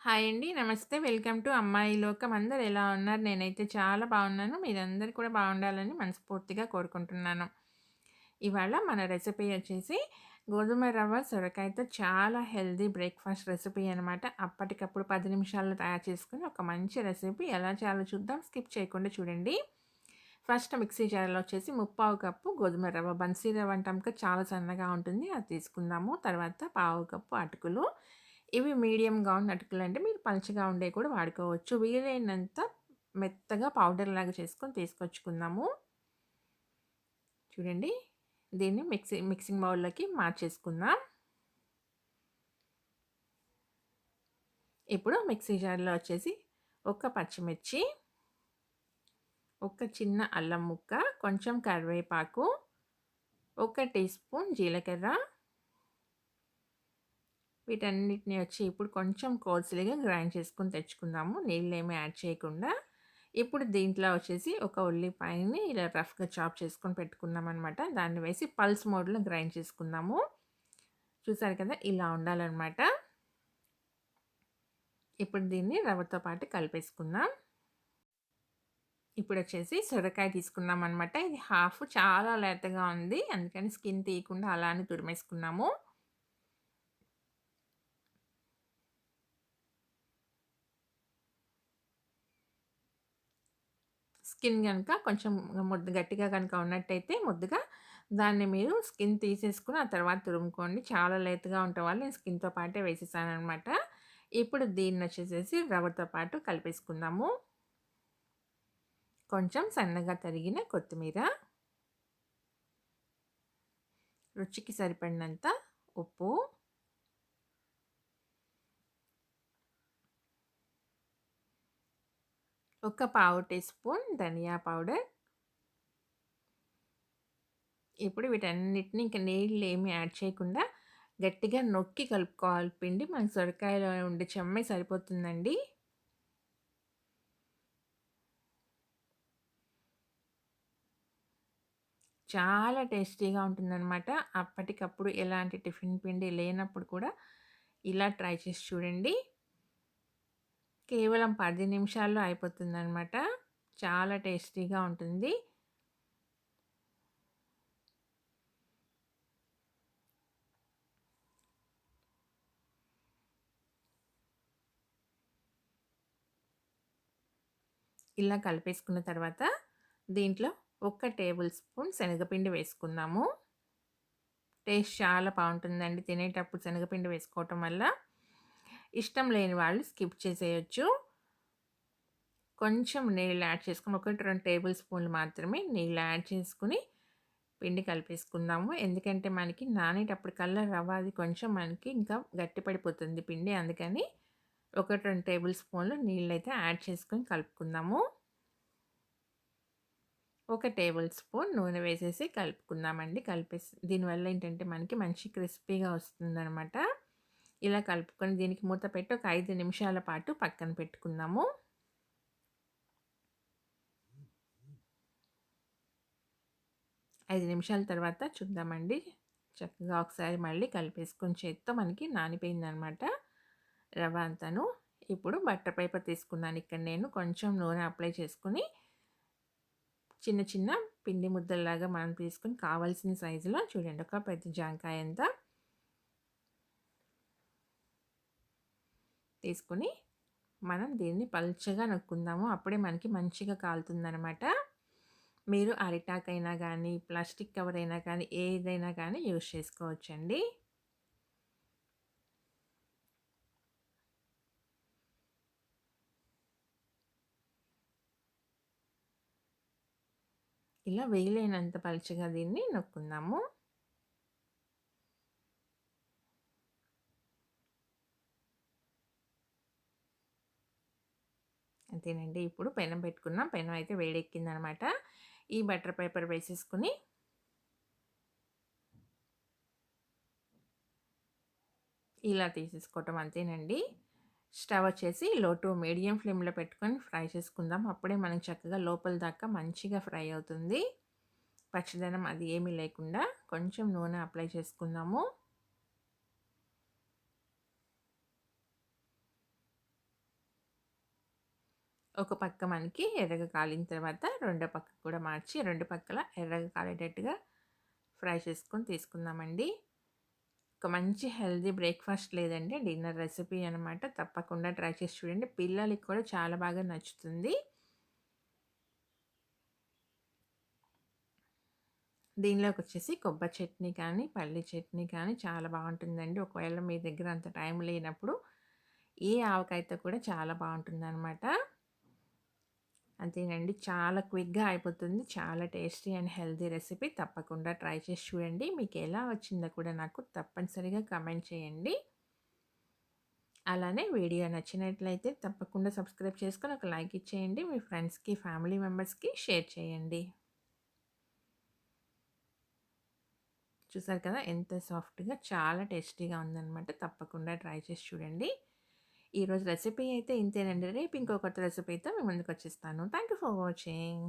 Hi అండి. నమస్తే. Welcome to అమ్మాయి లోకం. అందరు ఎలా ఉన్నారు? నేనైతే చాలా బాగున్నాను. మీరందరూ కూడా బాగుండాలని మనస్ఫూర్తిగా కోరుకుంటున్నాను. ఇవాళ మన రెసిపీ వచ్చేసి గోధుమ రవ్వ సొరకాయతో చాలా హెల్దీ బ్రేక్‌ఫాస్ట్ రెసిపీ అనమాట. అప్పటికప్పుడు పది నిమిషాల్లో తయారు చేసుకుని ఒక మంచి రెసిపీ ఎలా చేయాలో చూద్దాం. స్కిప్ చేయకుండా చూడండి. ఫస్ట్ మిక్సీ జార్‌లో వచ్చేసి ముప్పావు కప్పు గోధుమ రవ్వ బన్సీ రవ్వ అంటాం చాలా సన్నగా ఉంటుంది. అది తీసుకుందాము. తర్వాత పావు కప్పు అటుకులు. ఇవి మీడియంగా ఉన్న అటుకులంటే మీరు పలుచగా ఉండేవి కూడా వాడుకోవచ్చు. వీలైనంత మెత్తగా పౌడర్ లాగా చేసుకొని తీసుకొచ్చుకుందాము. చూడండి. దీన్ని మిక్సీ మిక్సింగ్ బౌల్‌లోకి మార్చేసుకుందాం. ఇప్పుడు మిక్సీ జార్‌లో వచ్చేసి ఒక పచ్చిమిర్చి, ఒక చిన్న అల్లం ముక్క, కొంచెం కరివేపాకు, ఒక టీ స్పూన్ జీలకర్ర వీటన్నిటిని వచ్చి ఇప్పుడు కొంచెం కోర్సులుగా గ్రైండ్ చేసుకొని తెచ్చుకుందాము. ఏమి యాడ్ చేయకుండా. ఇప్పుడు దీంట్లో వచ్చేసి ఒక ఉల్లిపాయని ఇలా రఫ్‌గా చాప్ చేసుకొని పెట్టుకున్నామనమాట. దాన్ని వేసి పల్స్ మోడ్‌లో గ్రైండ్ చేసుకుందాము. చూసారు కదా! ఇలా ఉండాలన్నమాట ఇప్పుడు దీన్ని రవ్వతో పాటు కలిపేసుకుందాం. ఇప్పుడు వచ్చేసి సొరకాయ తీసుకున్నాం అనమాట ఇది హాఫ్ చాలా లేతగా ఉంది. అందుకని స్కిన్ తీయకుండా అలానే తురిమేసుకున్నాము. స్కిన్ కనుక కొంచెం ముద్ద గట్టిగా కనుక ఉన్నట్టయితే ముద్దగా దాన్ని మీరు స్కిన్ తీసేసుకుని ఆ తర్వాత తురుముకోండి. చాలా లేతగా ఉంటే వాళ్ళు నేను స్కిన్‌తో పాటే వేసేసాననమాట. ఇప్పుడు దీన్ని వచ్చేసేసి రవ్వతో పాటు కలిపేసుకుందాము. కొంచెం సన్నగా తరిగిన కొత్తిమీర. రుచికి సరిపడినంత ఉప్పు. ఒక పావు టీ స్పూన్ ధనియా పౌడర్. ఇప్పుడు వీటన్నిటిని ఇంకా నీళ్ళు ఏమి యాడ్ చేయకుండా గట్టిగా నొక్కి కలుపుకోవాలి పిండి. మనకు సొరకాయలో ఉండే చెమ్మే సరిపోతుందండి. చాలా టేస్టీగా ఉంటుందనమాట. అప్పటికప్పుడు ఎలాంటి టిఫిన్ పిండి లేనప్పుడు కూడా ఇలా ట్రై చేసి చూడండి. కేవలం పది నిమిషాల్లో అయిపోతుందనమాట. చాలా టేస్టీగా ఉంటుంది. ఇలా కలిపేసుకున్న తర్వాత దీంట్లో ఒక్క టేబుల్ స్పూన్ శనగపిండి వేసుకుందాము. టేస్ట్ చాలా బాగుంటుందండి తినేటప్పుడు శనగపిండి వేసుకోవటం వల్ల. ఇష్టం లేని వాళ్ళు స్కిప్ చేసేయొచ్చు. కొంచెం నీళ్ళు యాడ్ చేసుకుని ఒకటి రెండు టేబుల్ స్పూన్లు మాత్రమే నీళ్ళు యాడ్ చేసుకొని పిండి కలిపేసుకుందాము. ఎందుకంటే మనకి నానేటప్పటికల్లా రవ్వ అది కొంచెం మనకి ఇంకా గట్టిపడిపోతుంది పిండి. అందుకని 1, 2 టేబుల్ స్పూన్లు నీళ్ళైతే యాడ్ చేసుకొని కలుపుకుందాము. ఒక టేబుల్ స్పూన్ నూనె వేసేసి కలుపుకుందామండి. కలిపేసి దీనివల్ల ఏంటంటే మనకి మంచి క్రిస్పీగా వస్తుందనమాట. ఇలా కలుపుకొని దీనికి మూత పెట్టి ఒక ఐదు నిమిషాల పాటు పక్కన పెట్టుకుందాము. ఐదు నిమిషాల తర్వాత చూద్దామండి. చక్కగా ఒకసారి మళ్ళీ కలిపేసుకుని చేత్తో మనకి నానిపోయిందనమాట రవ్వ అంతాను. ఇప్పుడు బట్టర్ పేపర్ తీసుకున్నాను ఇక్కడ నేను. కొంచెం నూనె అప్లై చేసుకొని చిన్న చిన్న పిండి ముద్దల్లాగా మనం తీసుకొని కావాల్సిన సైజులో చూడండి ఒక పెద్ద జాంకాయ అంతా తీసుకొని మనం దీన్ని పలుచగా నొక్కుందాము. అప్పుడే మనకి మంచిగా కాలుతుందనమాట. మీరు అరిటాక్ అయినా కానీ ప్లాస్టిక్ కవర్ అయినా కానీ ఏదైనా కానీ యూజ్ చేసుకోవచ్చండి. ఇలా వేయలేనంత పలుచగా దీన్ని నొక్కుందాము. అంతేనండి. ఇప్పుడు పెనం పెట్టుకున్నాం. పెనం అయితే వేడెక్కిందనమాట. ఈ బటర్ పేపర్ వేసేసుకొని ఇలా తీసేసుకోవటం అంతేనండి. స్టవ్ వచ్చేసి లో టు మీడియం ఫ్లేమ్‌లో పెట్టుకొని ఫ్రై చేసుకుందాం. అప్పుడే మనకు చక్కగా లోపల దాకా మంచిగా ఫ్రై అవుతుంది. పచ్చదనం అది ఏమీ లేకుండా కొంచెం నూనె అప్లై చేసుకుందాము. ఒక పక్క మనకి ఎర్రగా కాలిన తర్వాత రెండో పక్క కూడా మార్చి రెండు పక్కల ఎర్రగా కాలేటట్టుగా ఫ్రై చేసుకొని తీసుకుందామండి. ఒక మంచి హెల్దీ బ్రేక్ఫాస్ట్ లేదండి డిన్నర్ రెసిపీ అనమాట తప్పకుండా ట్రై చేసి చూడండి. పిల్లలకి కూడా చాలా బాగా నచ్చుతుంది. దీనిలోకి వచ్చేసి కొబ్బరి చట్నీ కానీ పల్లి చట్నీ కానీ చాలా బాగుంటుందండి. ఒకవేళ మీ దగ్గర అంత టైం లేనప్పుడు ఈ ఆవకాయతో కూడా చాలా బాగుంటుందన్నమాట. అంతేనండి. చాలా క్విక్గా అయిపోతుంది. చాలా టేస్టీ అండ్ హెల్తీ రెసిపీ. తప్పకుండా ట్రై చేసి చూడండి. మీకు ఎలా వచ్చిందో కూడా నాకు తప్పనిసరిగా కమెంట్ చేయండి. అలానే వీడియో నచ్చినట్లయితే తప్పకుండా సబ్స్క్రైబ్ చేసుకొని ఒక లైక్ ఇచ్చేయండి. మీ ఫ్రెండ్స్కి ఫ్యామిలీ మెంబర్స్కి షేర్ చేయండి. చూసారు కదా? ఎంత సాఫ్ట్గా చాలా టేస్టీగా ఉందన్నమాట. తప్పకుండా ట్రై చేసి చూడండి. ఈరోజు రెసిపీ అయితే ఇంతేనండి. రేపు ఇంకో కొత్త రెసిపీతో మీ ముందుకు వచ్చేస్తాను థ్యాంక్ యూ ఫర్ వాచింగ్.